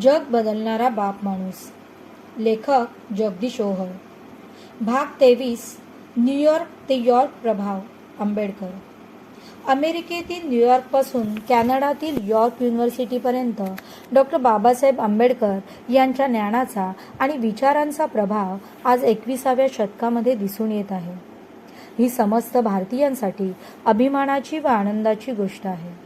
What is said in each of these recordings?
जग बदलणारा बाप माणूस. लेखक जगदीश ओहळ भाग तेवीस न्यूयॉर्क ते यॉर्क प्रभाव आंबेडकर. अमेरिकेतील न्यूयॉर्कपासून कॅनडातील यॉर्क युनिव्हर्सिटीपर्यंत डॉक्टर बाबासाहेब आंबेडकर यांच्या ज्ञानाचा आणि विचारांचा प्रभाव आज एकविसाव्या शतकामध्ये दिसून येत आहे. ही समस्त भारतीयांसाठी अभिमानाची व आनंदाची गोष्ट आहे.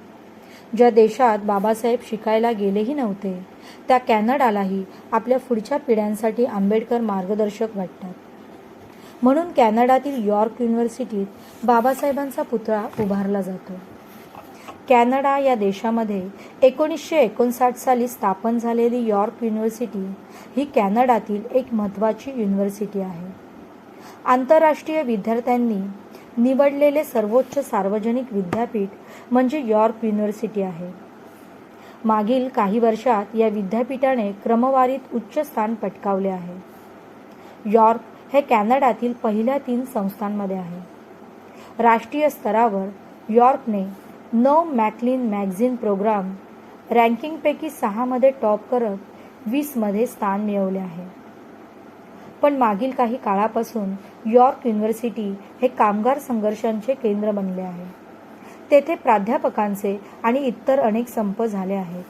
ज्या देशात बाबासाहेब शिकायला गेलेही नव्हते त्या कॅनडालाही आपल्या पुढच्या पिढ्यांसाठी आंबेडकर मार्गदर्शक वाटतात. म्हणून कॅनडातील यॉर्क युनिव्हर्सिटीत बाबासाहेबांचा पुतळा उभारला जातो. कॅनडा या देशामध्ये एकोणीसशे एकोणसाठ साली स्थापन झालेली यॉर्क युनिव्हर्सिटी ही कॅनडातील एक महत्त्वाची युनिव्हर्सिटी आहे. आंतरराष्ट्रीय विद्यार्थ्यांनी निवडलेले सर्वोच्च सार्वजनिक विद्यापीठ म्हणजे यॉर्क युनिव्हर्सिटी आहे. मागील काही वर्षात या विद्यापीठाने क्रमवारीत उच्च स्थान पटकावले आहे. यॉर्क हे कॅनडातील पहिल्या तीन संस्थांमध्ये आहे. राष्ट्रीय स्तरावर यॉर्कने नऊ मॅकलिन मॅगझिन प्रोग्राम रँकिंगपैकी सहामध्ये टॉप करत वीसमध्ये स्थान मिळवले आहे. पण मागील काही काळापासून यॉर्क युनिव्हर्सिटी हे कामगार संघर्षांचे केंद्र बनले आहे. तेथे प्राध्यापकांचे आणि इतर अनेक संप झाले आहेत.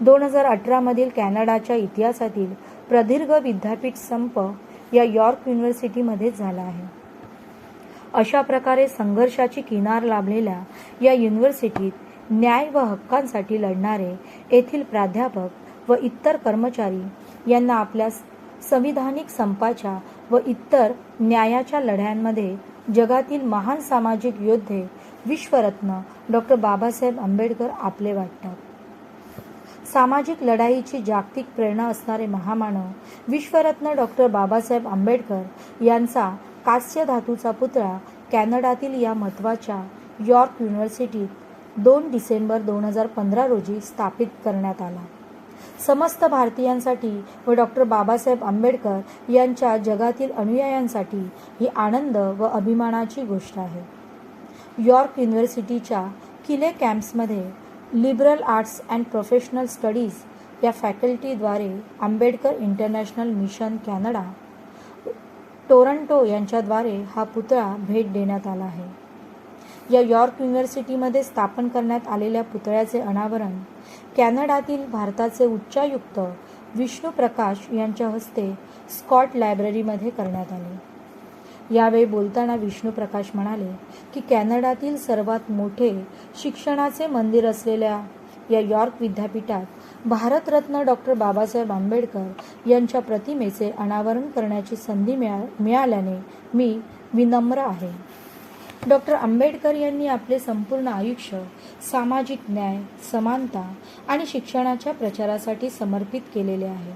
दोन हजार अठरामधील कॅनडाच्या इतिहासातील प्रदीर्घ विद्यापीठ संप या यॉर्क युनिव्हर्सिटीमध्ये झाला आहे. अशा प्रकारे संघर्षाची किनार लाभलेल्या या युनिव्हर्सिटीत न्याय व हक्कांसाठी लढणारे येथील प्राध्यापक व इतर कर्मचारी यांना आपल्या संविधानिक संपाच्या व इतर न्यायाच्या लढ्यांमध्ये जगातील महान सामाजिक योद्धे विश्वरत्न डॉक्टर बाबासाहेब आंबेडकर आपले वाटतात. सामाजिक लढाईची जागतिक प्रेरणा असणारे महामानव विश्वरत्न डॉक्टर बाबासाहेब आंबेडकर यांचा कास्य धातूचा पुतळा कॅनडातील या महत्त्वाच्या यॉर्क युनिव्हर्सिटीत दोन डिसेंबर दोन हजार पंधरा रोजी स्थापित करण्यात आला. समस्त भारतीयांसाठी व डॉक्टर बाबासाहेब आंबेडकर यांच्या जगातील अनुयायांसाठी ही आनंद व अभिमानाची गोष्ट आहे. यॉर्क युनिव्हर्सिटीच्या Keele कॅम्प्समध्ये liberal arts and professional studies या फॅकल्टीद्वारे Ambedkar international mission Canada Toronto यांच्याद्वारे हा पुतळा भेट देण्यात आला आहे. या यॉर्क युनिव्हर्सिटीमध्ये स्थापन करण्यात आलेल्या पुतळ्याचे अनावरण कॅनडातील भारताचे उच्चायुक्त विष्णू प्रकाश यांच्या हस्ते स्कॉट लायब्ररीमध्ये करण्यात आले. यावेळी बोलताना विष्णू प्रकाश म्हणाले की कॅनडातील सर्वात मोठे शिक्षणाचे मंदिर असलेल्या या यॉर्क विद्यापीठात भारतरत्न डॉक्टर बाबासाहेब आंबेडकर यांच्या प्रतिमेचे अनावरण करण्याची संधी मिळा मिळाल्याने मी विनम्र आहे. डॉक्टर आंबेडकर यांनी आपले संपूर्ण आयुष्य सामाजिक न्याय समानता आणि शिक्षणाच्या प्रचारासाठी समर्पित केलेले आहे.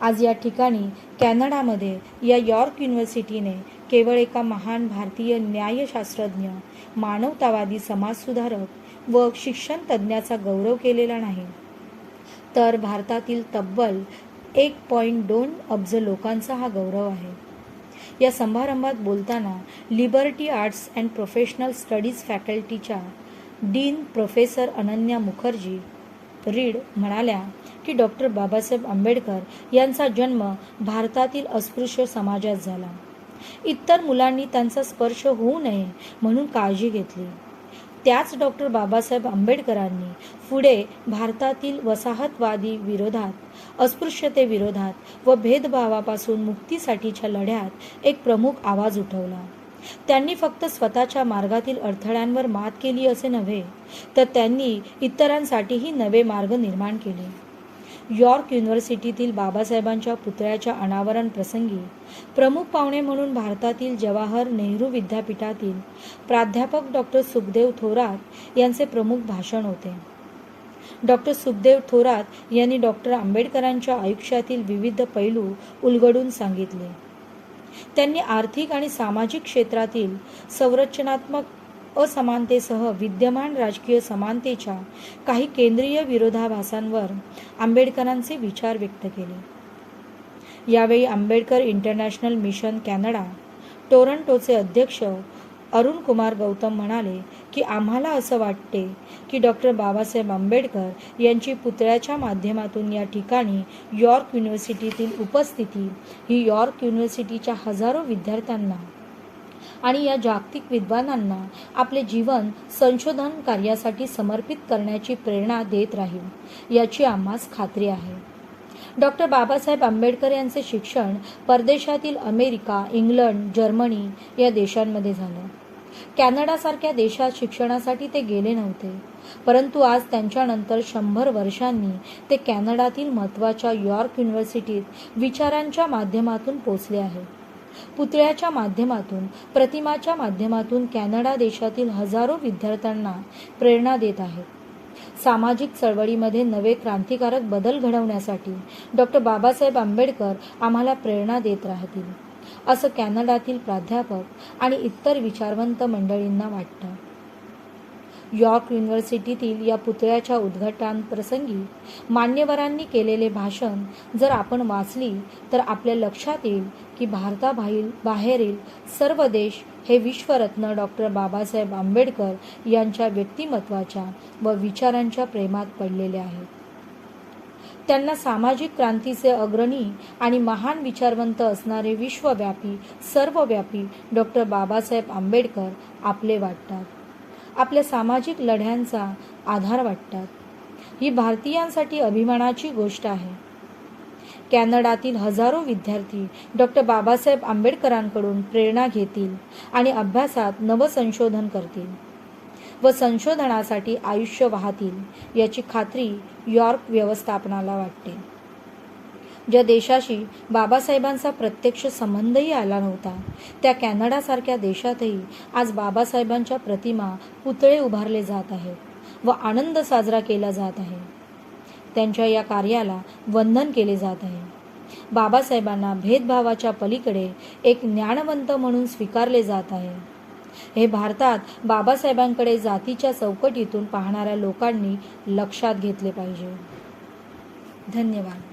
आज या ठिकाणी कॅनडामध्ये या यॉर्क युनिव्हर्सिटीने केवळ एका महान भारतीय न्यायशास्त्रज्ञ मानवतावादी समाजसुधारक व शिक्षण तज्ज्ञाचा गौरव केलेला नाही. तर भारतातील तब्बल एक पॉईंट दोन अब्ज लोकांचा हा गौरव आहे. या समारंभात बोलताना liberty arts and professional studies फॅकल्टीच्या dean professor Ananya Mukherjee Reid म्हणाल्या की डॉक्टर बाबासाहेब आंबेडकर यांचा जन्म भारतातील अस्पृश्य समाजात झाला. इतर मुलांनी त्यांचा स्पर्श होऊ नये म्हणून काळजी घेतली. त्याच डॉक्टर बाबासाहेब आंबेडकरांनी पुढे भारतातील वसाहतवादी विरोधात अस्पृश्यतेविरोधात व भेदभावापासून मुक्तीसाठीच्या लढ्यात एक प्रमुख आवाज उठवला. त्यांनी फक्त स्वतःच्या मार्गातील अडथळ्यांवर मात केली असे नव्हे तर त्यांनी इतरांसाठीही नवे मार्ग निर्माण केले. यॉर्क युनिव्हर्सिटीतील बाबासाहेबांच्या पुतळ्याच्या अनावरण प्रसंगी प्रमुख पाहुणे म्हणून भारतातील जवाहर नेहरू विद्यापीठातील प्राध्यापक डॉक्टर सुखदेव थोरात यांचे प्रमुख भाषण होते. डॉक्टर सुखदेव थोरात यांनी डॉक्टर आंबेडकरांच्या आयुष्यातील विविध पैलू उलगडून सांगितले. त्यांनी आर्थिक आणि सामाजिक क्षेत्रातील संरचनात्मक असमानतेसह विद्यमान राजकीय समानतेच्या काही केंद्रीय विरोधाभासांवर आंबेडकरांचे विचार व्यक्त केले. यावेळी आंबेडकर इंटरनॅशनल मिशन कॅनडा टोरंटोचे अध्यक्ष अरुण कुमार गौतम म्हणाले की आम्हाला असं वाटते की डॉक्टर बाबासाहेब आंबेडकर यांची पुतळ्याच्या माध्यमातून या ठिकाणी यॉर्क युनिव्हर्सिटीतील उपस्थिती ही यॉर्क युनिव्हर्सिटीच्या हजारो विद्यार्थ्यांना आणि या जागतिक विद्वानांना आपले जीवन संशोधन कार्यासाठी समर्पित करण्याची प्रेरणा देत राहील याची आम्हास खात्री आहे. डॉक्टर बाबासाहेब आंबेडकर यांचे शिक्षण परदेशातील अमेरिका इंग्लंड जर्मनी या देशांमध्ये झालं. कॅनडासारख्या देशात शिक्षणासाठी ते गेले नव्हते परंतु आज त्यांच्यानंतर शंभर वर्षांनी ते कॅनडातील महत्त्वाच्या यॉर्क युनिव्हर्सिटीत विचारांच्या माध्यमातून पोचले आहेत पुतळ्याच्या माध्यमातून प्रतिमाच्या माध्यमातून कॅनडा देशातील हजारो विद्यार्थ्यांना प्रेरणा देत आहेत. सामाजिक चळवळीमध्ये नवे क्रांतिकारक बदल घडवण्यासाठी डॉक्टर बाबासाहेब आंबेडकर आम्हाला प्रेरणा देत राहतील असं कॅनडातील प्राध्यापक आणि इतर विचारवंत मंडळींना वाटतं. यॉर्क युनिव्हर्सिटीतील या पुतळ्याच्या उद्घाटन प्रसंगी मान्यवरांनी केलेले भाषण जर आपण वाचली तर आपल्या लक्षात येईल की भारताबाहेर बाहेरील सर्व देश हे विश्वरत्न डॉक्टर बाबासाहेब आंबेडकर यांच्या व्यक्तिमत्वाच्या व विचारांच्या प्रेमात पडलेले आहेत. त्यांना सामाजिक क्रांतीचे अग्रणी आणि महान विचारवंत असणारे विश्वव्यापी सर्वव्यापी डॉक्टर बाबासाहेब आंबेडकर आपले वाटतात. आपल्या सामाजिक लढ्यांचा आधार वाटतात. ही भारतीयांसाठी अभिमानाची गोष्ट आहे. कॅनडातील हजारो विद्यार्थी डॉक्टर बाबासाहेब आंबेडकरांकडून प्रेरणा घेतील आणि अभ्यासात नवसंशोधन करतील व संशोधनासाठी आयुष्य वाहतील याची खात्री यॉर्क व्यवस्थापनाला वाटते. ज्या देशाशी बाबासाहेबांचा प्रत्यक्ष संबंधही आला नव्हता त्या कॅनडासारख्या देशातही आज बाबासाहेबांच्या प्रतिमा पुतळे उभारले जात आहेत व आनंद साजरा केला जात आहे. त्यांच्या या कार्याला वंदन केले जात आहे. बाबासाहेबांना भेदभावाच्या पलीकडे एक ज्ञानवंत म्हणून स्वीकारले जात आहे. हे भारतात बाबासाहेबांकडे जातीच्या चौकटीतून पाहणाऱ्या लोकांनी लक्षात घेतले पाहिजे. धन्यवाद.